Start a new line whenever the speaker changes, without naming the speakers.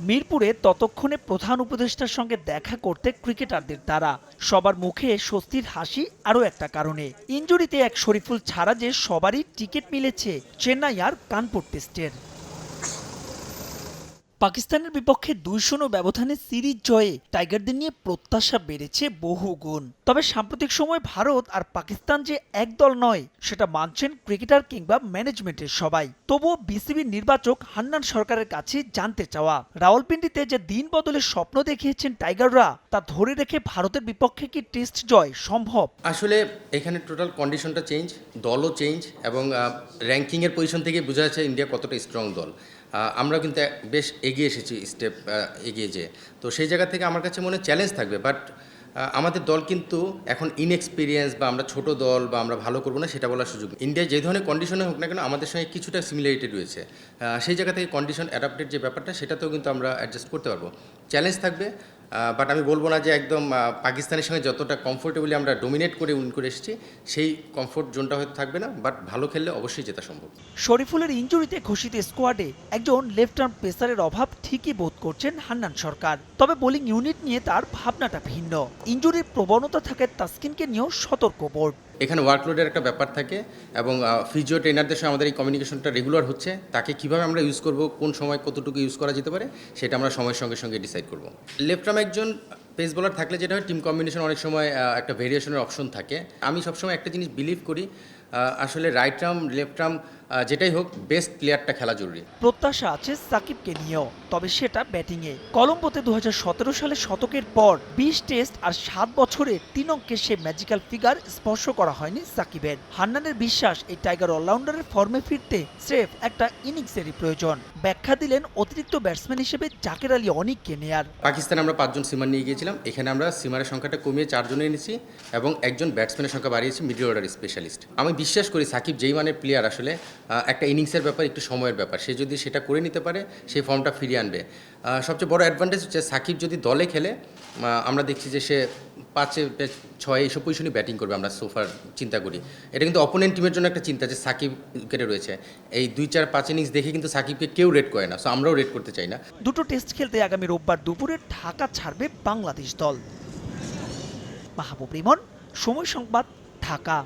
মিরপুরে ততক্ষণে প্রধান উপদেষ্টার সঙ্গে দেখা করতে ক্রিকেটারদের তারা। সবার মুখে স্বস্তির হাসি আরও একটা কারণে। ইঞ্জুরিতে এক শরীফুল ছাড়া যে সবারই টিকিট মিলেছে, চেন্নাই আর কানপুর টেস্টের। পাকিস্তানের বিপক্ষে দুই শূন্য ব্যবধানে সিরিজ জয়ে টাইগারদের নিয়ে প্রত্যাশা বেড়েছে বহু গুণ তবে সাম্প্রতিক সময় ভারত আর পাকিস্তান যে একদল নয়, সেটা মানছেন ক্রিকেটার কিংবা ম্যানেজমেন্টের সবাই। তবুও বিসিবির নির্বাচক হান্নান সরকারের কাছে জানতে চাওয়া, রাওয়ালপিন্ডিতে যে দিন বদলের স্বপ্ন দেখিয়েছেন টাইগাররা, তা ধরে রেখে ভারতের বিপক্ষে কি টেস্ট জয় সম্ভব?
আসলে এখানে টোটাল কন্ডিশনটা চেঞ্জ দলও চেঞ্জ এবং র্যাঙ্কিংয়ের পজিশন থেকে বোঝা যাচ্ছে ইন্ডিয়া কতটা স্ট্রং দল। আমরা কিন্তু বেশ এগিয়ে এসেছি স্টেপ এগিয়ে যেয়ে। তো সেই জায়গা থেকে আমার কাছে মনে চ্যালেঞ্জ থাকবে বাট আমাদের দল কিন্তু এখন ইনএক্সপিরিয়েন্স বা আমরা ছোট দল বা আমরা ভালো করব না সেটা বলার সুযোগ ইন্ডিয়া যে ধরনের কন্ডিশনে হোক না কেন আমাদের সঙ্গে কিছুটা সিমিলারিটি রয়েছে। সেই জায়গা থেকে কন্ডিশন অ্যাডাপ্টেড যে ব্যাপারটা সেটাতেও কিন্তু আমরা অ্যাডজাস্ট করতে পারব। চ্যালেঞ্জ থাকবে বাট আমি বলব না যে একদম পাকিস্তানের সঙ্গে যতটা কমফোর্টেবলি আমরা ডোমিনেট করে উইন করে এসেছি, সেই কমফোর্ট জোনটা হয়তো থাকবে না বাট ভালো খেললে অবশ্যই জেতা সম্ভব।
শরীফুলের ইঞ্জুরিতে ঘোষিত স্কোয়াডে একজন লেফট আর্ম পেসারের অভাব ঠিকই বোধ করছেন হান্নান সরকার। তবে বোলিং ইউনিট নিয়ে তার ভাবনাটা ভিন্ন। ইঞ্জুরির প্রবণতা থাকে তাসকিনকে নিয়েও সতর্ক বোর্ড।
এখানে ওয়ার্কলোডের একটা ব্যাপার থাকে এবং ফিজিও ট্রেনারদের সঙ্গে আমাদের এই কমিউনিকেশনটা রেগুলার হচ্ছে। তাকে কীভাবে আমরা ইউজ করব, কোন সময় কতটুকু ইউজ করা যেতে পারে, সেটা আমরা সময়ের সঙ্গে সঙ্গে ডিসাইড করব। লেফট আর্ম একজন পেস বলার থাকলে যেটা হয় টিম কম্বিনেশন অনেক সময় একটা ভেরিয়েশনের অপশন থাকে। আমি সবসময় একটা জিনিস বিলিভ করি আসলে রাইট আর্ম লেফট আর্ম যেটাই হোক বেস্ট প্লেয়ারটা খেলা জরুরি।
প্রত্যাশা আছে সাকিবকে নিয়েও তবে সেটা ব্যাটিংয়ে কলম্বোতে দু হাজার সালে শতকের পর বিশ টেস্ট আর সাত বছরে তিন অঙ্কের সে ম্যাজিক্যাল ফিগার স্পর্শ করা হয়নি সাকিবের। হান্নানের বিশ্বাস এই টাইগার অলরাউন্ডারের ফর্মে ফিরতে স্রেফ একটা ইনিংসেরই প্রয়োজন। ব্যাখ্যা দিলেন অতিরিক্ত ব্যাটসম্যান হিসেবে জাকের আলী অনিককে নেয়ার
পাকিস্তানে আমরা পাঁচজন সিমার নিয়ে গিয়েছিলাম। এখানে আমরা সিমারের সংখ্যাটা কমিয়ে চারজনে এনেছি এবং একজন ব্যাটসম্যানের সংখ্যা বাড়িয়েছি মিডল অর্ডার স্পেশালিস্ট আমি বিশ্বাস করি সাকিব যেই মানের প্লেয়ার আসলে একটা ইনিংসের ব্যাপার, একটু সময়ের ব্যাপার। সে যদি সেটা করে নিতে পারে সেই ফর্মটা ফিরিয়ে আনবে। সবচেয়ে বড় অ্যাডভান্টেজ হচ্ছে সাকিব যদি দলে খেলে আমরা দেখছি যে সে পাঁচে ছয় এইসব পজিশনে ব্যাটিং করবে, আমরা সোফার চিন্তা করি। এটা কিন্তু অপোনেন্ট টিমের জন্য একটা চিন্তা যে সাকিব উইকেটে রয়েছে। এই দুই, চার, পাঁচ ইনিংস দেখে কিন্তু সাকিবকে কেউ রেড করে না সো আমরাও রেড করতে চাই না।
দুটো টেস্ট খেলতে আগামী রোববার দুপুরে ঢাকা ছাড়বে বাংলাদেশ দল। মাহবুব রিমন, সময় সংবাদ, ঢাকা।